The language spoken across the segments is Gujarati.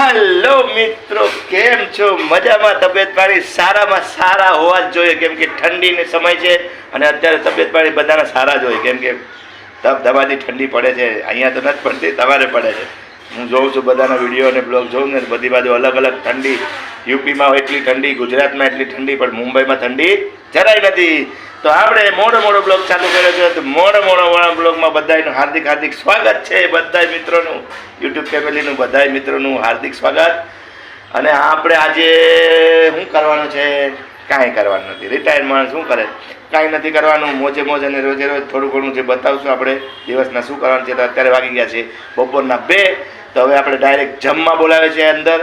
હેલો મિત્રો. કેમ છો? મજામાં? તબિયત પાણી સારામાં સારા હોવા જ જોઈએ. કેમ કે ઠંડીનો સમય છે અને અત્યારે તબિયત પાણી બધાના સારા જ હોય. કેમ કે દબાથી ઠંડી પડે છે. અહીંયા તો નથી પડતી તમારે પડે છે. હું જોઉં છું બધાના વીડિયો અને બ્લોગ જોઉં ને બધી બાજુ અલગ અલગ ઠંડી. યુપીમાં એટલી ઠંડી, ગુજરાતમાં એટલી ઠંડી, પણ મુંબઈમાં ઠંડી જરાય નથી. તો આપણે મોડો મોડો બ્લોગ ચાલુ કર્યો છે મોડો મોડો મોડો બ્લોગમાં બધાનું હાર્દિક હાર્દિક સ્વાગત છે. બધા મિત્રોનું, યુટ્યુબ ફેમિલીનું બધા મિત્રોનું હાર્દિક સ્વાગત. અને આપણે આજે શું કરવાનું છે? કાંઈ કરવાનું નથી. રિટાયર માણસ શું કરે? કાંઈ નથી કરવાનું. મોજે મોજ અને રોજે રોજ થોડું ઘણું જે બતાવશું આપણે. દિવસના શું કરવાનું છે તો અત્યારે વાગી ગયા છે બપોરના બે. તો હવે આપણે ડાયરેક્ટ જમવા બોલાવે છે અંદર.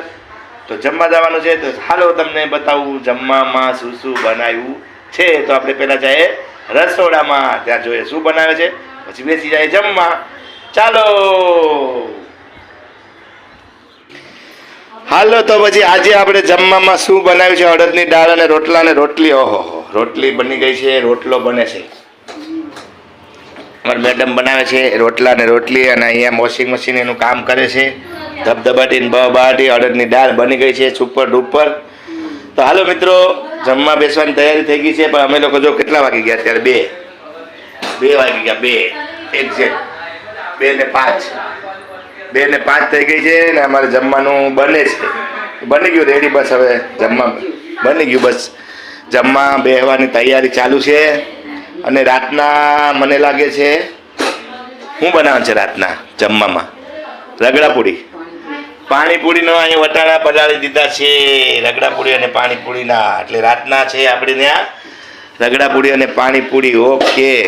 તો જમવા જવાનું છે તો હાલો તમને બતાવું જમવામાં શું શું બનાવ્યું. છે, તો આપણે પહેલાં જઈએ રસોડામાં ત્યાં જોઈએ શું બનાવે છે, પછી બેસી જાય જમવા. ચાલો. હાલો, તો પછી આજે આપણે જમવામાં શું બનાવ્યું છે, અડદની દાળ અને રોટલા અને રોટલી? ઓહો રોટલી બની ગઈ છે, રોટલો બને છે. અમારી મેડમ બનાવે છે, રોટલા અને રોટલી, અને અહીંયા વોશિંગ મશીન એનું કામ કરે છે. ધબધબાટી ને બબાટી અડદની દાળ બની ગઈ છે, સુપર ડુપર. તો હાલો મિત્રો જમવા બેસવાની તૈયારી થઈ ગઈ છે, પણ અમે લોકો જો કેટલા વાગી ગયા અત્યારે? બે. બે વાગી ગયા, બે. એક્ઝેક્ટ બે ને પાંચ. બે ને પાંચ થઈ ગઈ છે ને અમારે જમવાનું બને છે. બની ગયું રેડી બસ હવે જમવા. બની ગયું બસ. જમવા બેસવાની તૈયારી ચાલુ છે અને રાતના મને લાગે છે શું બનાવવાનું છે રાતના જમવામાં? રગડાપુરી પાણીપુરીનો અહીં વટાણા પલાળી દીધા છે, રગડાપુરી અને પાણીપુરીના. એટલે રાતના છે આપણે ત્યાં. રગડાપુરી અને પાણીપુરી, ઓકે.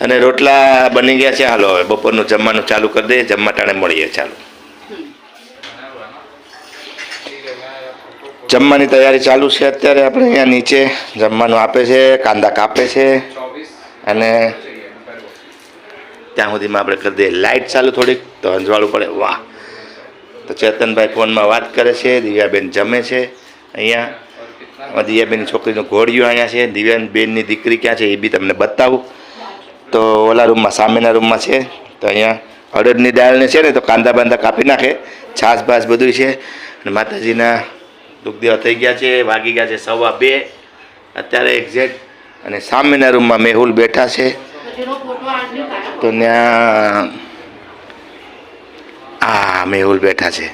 અને રોટલા બની ગયા છે, હાલો, હવે બપોરનું જમવાનું ચાલુ કરી દે જમવા ટાણે મળીએ, ચાલુ. જમવાની તૈયારી ચાલુ છે અત્યારે, આપણે અહીંયા નીચે જમવાનું આપે છે, કાંદા કાપે છે. અને ત્યાં સુધીમાં આપણે કરી દઈએ. લાઇટ ચાલુ થોડીક, તો અંજવાળું પડે. વાહ. તો ચેતનભાઈ ફોનમાં વાત કરે છે, દિવ્યાબેન જમે છે. અહીંયા દિવ્યાબેનની છોકરીનું ઘોડિયું અહીંયા છે. દિવ્યાબેનની દીકરી ક્યાં છે એ બી તમને બતાવું. તો ઓલા રૂમમાં, સામેના રૂમમાં છે. તો અહીંયા અડદની દાળને છે ને, તો કાંદા બાંદા કાપી નાખે. છાશ બાસ બધું છે. અને માતાજીના દુઃખદેવા થઈ ગયા છે, વાગી ગયા છે સવા બે. અત્યારે એક્ઝેક્ટ અને સામેના રૂમમાં મેહુલ બેઠા છે. તો ત્યાં આ મેહુલ બેઠા છે.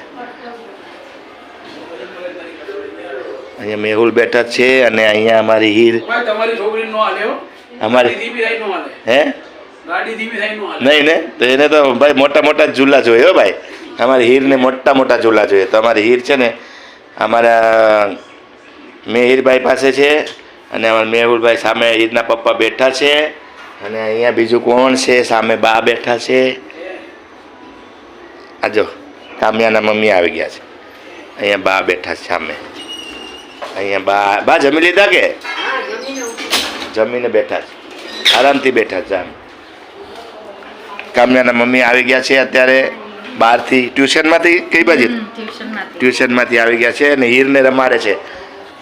અહીંયા મેહુલ બેઠા છે અને અહીંયા અમારી હીર. તમારી છોકરી નો હાલે અમારી હે? નહીં ને તો એને તો ભાઈ મોટા મોટા ઝૂલા જોઈએ હો ભાઈ. અમારી હીરને મોટા મોટા ઝૂલા જોઈએ. તો અમારી હીર છે ને અમારા મેહીરભાઈ પાસે છે અને અમારા મેહુલભાઈ સામે હીરના પપ્પા બેઠા છે અને અહીંયા બીજું કોણ છે? સામે બા બેઠા છે. જો કામ્યાના મમ્મી આવી ગયા છે. અહીંયા બા બેઠા છે સામે. અહીંયા બા બા જમી લીધા કે? જમીને બેઠા છે. આરામથી બેઠા છે આમ. કામ્યાના મમ્મી આવી ગયા છે અત્યારે બહારથી. ટ્યુશનમાંથી? કઈ બાજુ? ટ્યુશનમાંથી. આવી ગયા છે અને હીરને રમાડે છે.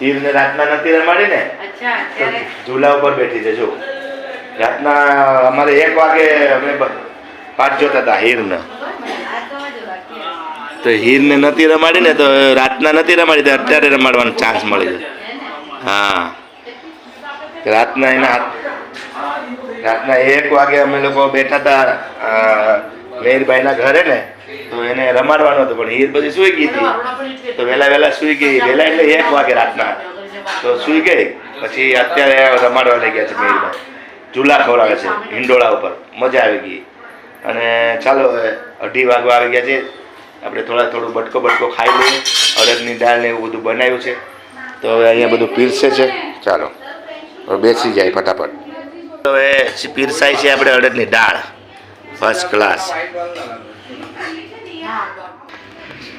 હીરને રાતના નથી રમાડી ને ઝૂલા ઉપર બેઠી છે જો રાતના અમારે એક વાગે અમે પાઠ જોતા હતા હીરને. તો હીરને નથી રમાડી ને તો રાતના નથી રમાડી અત્યારે રમાડવાનો ચાન્સ મળી જાય હા. રાતના એના રાતના એક વાગે અમે લોકો બેઠા હતા મેરભાઈના ઘરે ને, તો એને રમાડવાનો હતો, પણ હીર બધી સુઈ ગઈ હતી. તો વહેલા વહેલા સુઈ ગઈ, વહેલા એટલે એક વાગે રાતના. તો સુઈ ગઈ, પછી અત્યારે રમાડવા લઈ ગયા છે મેરભાઈ. ઝૂલા ખવડાવે છે, હિંડોળા ઉપર. મજા આવી ગઈ. અને ચાલો અઢી વાગવા આવી ગયા છે. આપણે થોડા થોડું બટકો બટકો ખાઈ લઈએ. અડદની દાળ ને એવું બધું બનાવ્યું છે. તો હવે અહીંયા બધું પીરસે છે. ચાલો. બેસી જાય ફટાફટ. હવે પીરસાય છે આપણે અડદની દાળ. ફર્સ્ટ ક્લાસ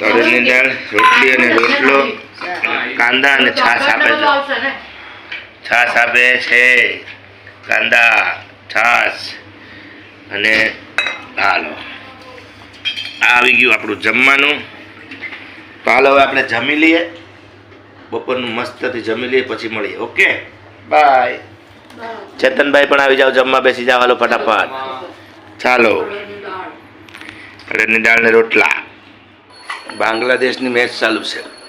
અડદની દાળ, રોટલી અને રોટલો, કાંદા અને છાશ આપે છે. છાશ આપે છે. કાંદા, છાશ અને આ આવી ગયું આપણું જમવાનું. તો હાલ હવે આપણે જમી લઈએ. બપોરનું મસ્તથી જમી લઈએ પછી મળીએ. ઓકે? બાય. ચેતનભાઈ પણ આવી જાઓ જમવા બેસી જાઓ. હાલો ફટાફટ. ચાલો. અડદની દાળ ને રોટલા. બાંગ્લાદેશની મેચ ચાલુ છે.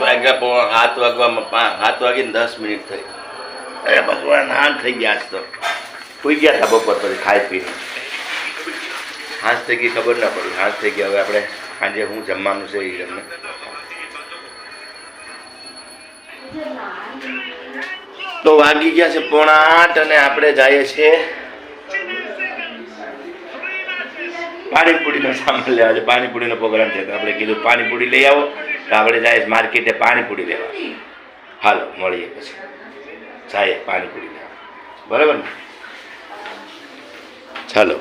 વાગ્યા પોણા સાત વાગવામાં હાથ સાત વાગીને દસ મિનિટ થઈ. અરે ભગવાન હાન થઈ ગયા આજ તો. કોઈ ગયા હતા બપોર પછી ખાઈ પીને. હાંસ થઈ ગઈ ખબર ના પડી. હાંસ થઈ ગયા હવે આપણે સાંજે હું જમવાનું છે એ તમને. તો વાગી ગયા છે પોણા આઠ અને આપણે જઈએ છીએ પાણીપુરીનો સામાન લેવા. છે પાણીપુરીનો પ્રોગ્રામ છે. તો આપણે કીધું પાણીપુરી લઈ આવો. તો આપણે જાય માર્કેટે પાણીપુરી લેવા. હાલો, મળીએ પછી. જાય પાણીપુરી લેવા. બરાબર ને? ચાલો.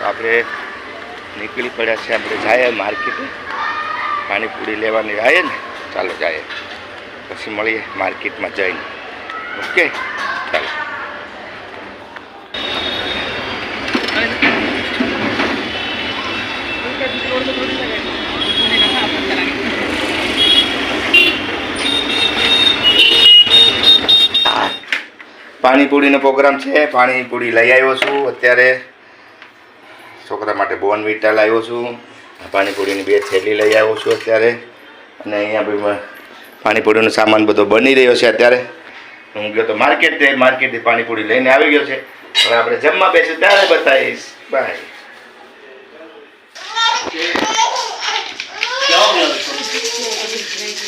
તો આપણે નીકળી પડ્યા છે આપણે જઈએ માર્કેટે. પાણીપુરી લેવાની જાય ને, ચાલો જાય પછી મળીએ માર્કેટમાં જઈને. ઓકે? ચાલો. પાણીપુરીનો પ્રોગ્રામ છે. પાણીપુરી લઈ આવ્યો છું અત્યારે. છોકરા માટે બોનવીટા લાવ્યો છું. પાણીપુરીની બે થેલી લઈ આવ્યો છું અત્યારે. અને અહીંયા બી પાણીપુરીનો સામાન બધો બની રહ્યો છે અત્યારે. હું ગયો તો માર્કેટ માર્કેટથી પાણીપુરી લઈને આવી ગયો છે. હવે આપણે જમવા બેસીએ, ત્યારે બતાવીશ. બાય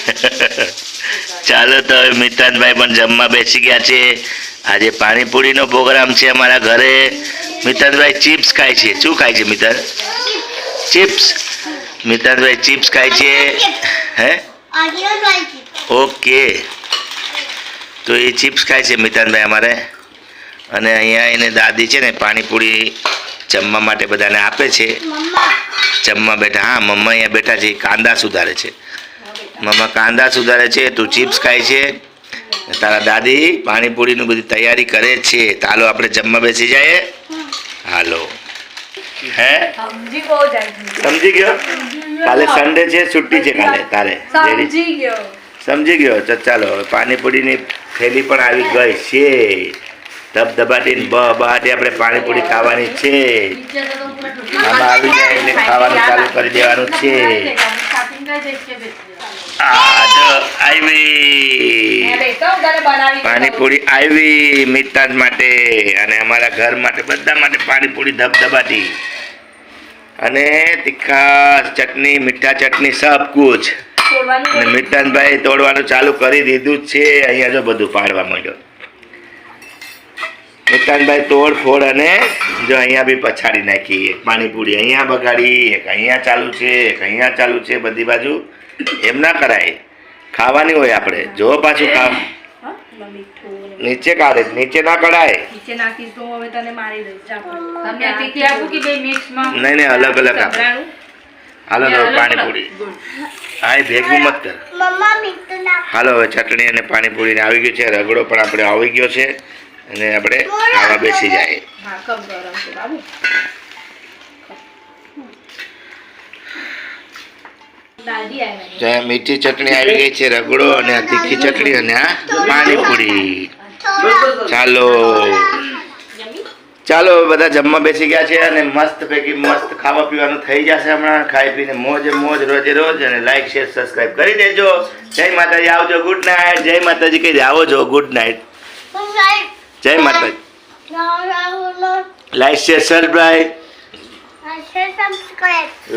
ચાલો તો હવે પણ જમવા બેસી ગયા છે. આજે પાણીપુરીનો પ્રોગ્રામ છે અમારા ઘરે. મિતાનભાઈ ચિપ્સ ખાય છે. શું ખાય છે મિતાન ચિપ્સ. મિતાનભાઈ ચિપ્સ ખાય છે. હે? ઓકે. તો એ ચિપ્સ ખાય છે મિતાનભાઈ અમારે. અને અહીંયા એને દાદી છે ને પાણીપુરી જમવા માટે બધાને આપે છે. જમવા બેઠા. હા મમ્મા અહીંયા બેઠા છે. કાંદા સુધારે છે. મમ્મા કાંદા સુધારે છે તું ચિપ્સ ખાય છે. તારા દાદી પાણીપુરીની બધી તૈયારી કરે છે. તાલો આપણે જમવા બેસી જાય હાલો. હે? સમજી ગયો કાલે સન્ડે છે છુટ્ટી છે કાલે તારે. સમજી ગયો. સમજી ગયો? તો ચાલો હવે પાણીપુરીની થેલી પણ આવી ગઈ છે. ધબધબાટી બ બહાટી આપણે પાણીપુરી ખાવાની છે. આમાં આવી જાય એટલે ખાવાનું ચાલુ કરી દેવાનું છે. પાણીપુરી આવી મિતાજ માટે અને અમારા ઘર માટે બધા માટે પાણીપુરી ધબધબાટી. અને તીખા ચટણી મીઠા ચટણી સબ કુછ. અને મિતાનભાઈ તોડવાનું ચાલુ કરી દીધું છે અહીંયા જો બધું પાડવા માંડ્યો. મિતાનભાઈ તોડ ફોડ અને જો અહીંયા બી પછાડી નાખી. એક પાણીપુરી અહીંયા બગાડી એક અહીંયા ચાલુ છે એક અહીંયા ચાલુ છે બધી બાજુ. એમ ના કરાય. ખાવાની હોય આપણે. જો પાછું કામ. નીચે કાઢે. નીચે ના કઢાય. નીચે નાખીશ તો હવે તને મારી દઈશ. તમને તીખી આપું કે બે મિક્સમાં? નહીં નહીં અલગ અલગ આપે. હાલો પાણીપુરી. હા એ ભેગું મત કર. હાલો હવે ચટણી અને પાણીપુરી ને આવી ગયું છે. રગડો પણ આપણે આવી ગયો છે. અને આપણે ખાવા બેસી જાય. હા કપ ગરમ છે બાબુ દાદી આવ્યા તો મીઠી ચટણી આવી ગઈ છે રગડો અને આ તીખી ચટણી અને આ પાણીપુરી. ચાલો. ચાલો બધા જમવા બેસી ગયા છે અને મસ્ત પૈકી મસ્ત ખાવા પીવાનું થઈ જશે હમણાં. ખાઈ પીને મોજ મોજ રોજે રોજ અને લાઈક શેર સબસ્ક્રાઈબ કરી દેજો. જય માતાજી આવજો ગુડ નાઇટ જય માતાજી કહી આવો જો ગુડ નાઇટ જય Mataji. Like share subscribe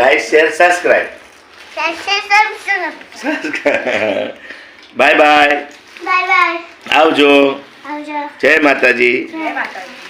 like share subscribe bye bye આવજો. જય માતાજી. જય માતાજી.